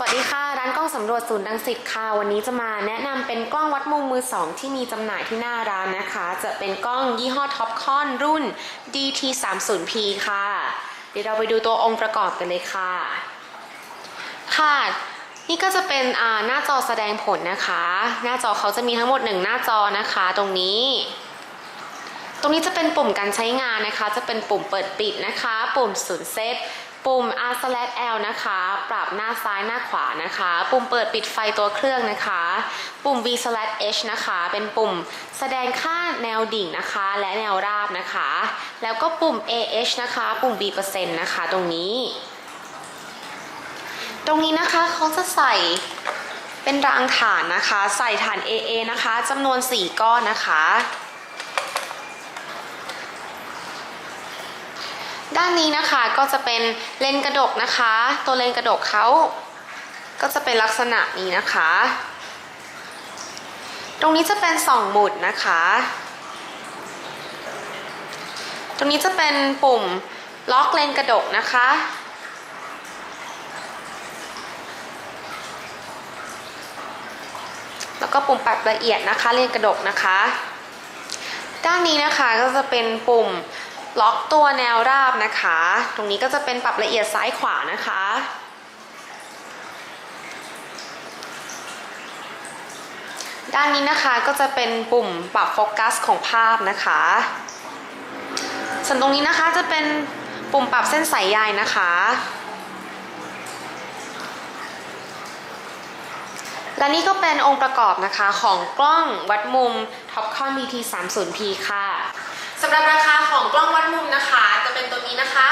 สวัสดีค่ะ ร้านกล้องสำรวจศูนย์ดังสิตค่ะ วันนี้จะมาแนะนำเป็นกล้องวัดมุมมือ 2 ที่มีจำหน่ายที่หน้าร้านนะคะ จะเป็นกล้องยี่ห้อท็อปคอนรุ่น DT 3 0 P ค่ะ เดี๋ยวเราไปดูตัวองค์ประกอบกันเลยค่ะ ค่ะ นี่ก็จะเป็นหน้าจอแสดงผลนะคะ หน้าจอเขาจะมีทั้งหมด 1 หน้าจอนะคะ ตรงนี้ตรงนี้จะเป็นปุ่มการใช้งานนะคะ จะเป็นปุ่มเปิดปิดนะคะ ปุ่มศูนย์เซต ปุ่ม R L นะคะ ปรับหน้าซ้ายหน้าขวานะคะ ปุ่มเปิดปิดไฟตัวเครื่องนะคะ ปุ่ม V H นะคะ เป็นปุ่มแสดงค่าแนวดิ่งนะคะ และแนวราบนะคะ แล้วก็ปุ่ม AH นะคะ ปุ่ม B เปอร์เซ็นต์นะคะ ตรงนี้ ตรงนี้นะคะเขาจะใส่เป็นรางฐานนะคะ ใส่ฐาน AA นะคะจำนวน 4 ก้อนนะคะ ด้านนี้นะคะก็จะเป็นเลนกระดกนะคะ ตัวเลนกระดกเขาก็จะเป็นลักษณะนี้นะคะ ตรงนี้จะเป็นสองหมุดนะคะ ตรงนี้จะเป็นปุ่มล็อกเลนกระดกนะคะ แล้วก็ปุ่มปรับละเอียดนะคะเลนกระดกนะคะ ด้านนี้นะคะก็จะเป็นปุ่ม ล็อกตัวแนวราบนะคะ ตรงนี้ก็จะเป็นปรับละเอียดซ้ายขวานะคะ ด้านนี้นะคะก็จะเป็นปุ่มปรับโฟกัสของภาพนะคะ ส่วนตรงนี้นะคะจะเป็นปุ่มปรับเส้นสายใยนะคะ และนี่ก็เป็นองค์ประกอบนะคะของกล้องวัดมุม Topcon BT 3 0 P ค่ะ สำหรับราคาของกล้องวัดมุมนะคะ จะเป็นตัวนี้นะคะ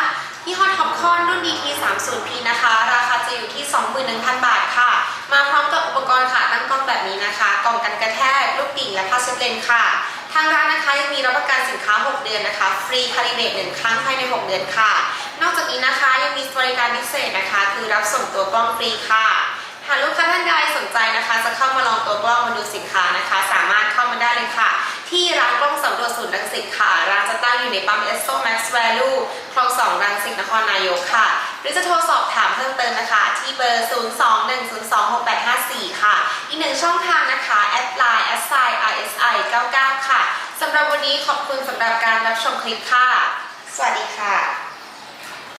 ยี่ห้อ Topcon รุ่น DT 3 0 P นะคะ ราคาจะอยู่ที่ 21,000 บาทค่ะ มาพร้อมกับอุปกรณ์ค่ะตั้งกล้องแบบนี้นะคะ กล่องกันกระแทก ลูกดิ่งและผ้าเช็ดเลนค่ะ ทางร้านนะคะยังมีรับประกันสินค้า 6 เดือนนะคะ ฟรีคาลิเบตหนึ่งครั้งภายใน 6 เดือนค่ะ นอกจากนี้นะคะยังมีบริการพิเศษนะคะ คือรับส่งตัวกล้องฟรีค่ะ หากลูกค้าท่านใดสนใจนะคะ จะเข้ามาลองตัวกล้องมาดูสินค้า ที่ร้านกล้องสำรวจศูนย์รังสิตค่ะ ร้านจะตั้งอยู่ในปั๊มเอสโซแม็กซ์แวลูคลองสองรังสิตนครนายกค่ะ หรือจะโทรสอบถามเพิ่มเติมนะคะ ที่เบอร์ 021026854 ค่ะ อีกหนึ่งช่องทางนะคะแอดไลน์แอดไซน์ RSI 99ค่ะสำหรับวันนี้ขอบคุณสำหรับการรับชมคลิปค่ะ สวัสดีค่ะ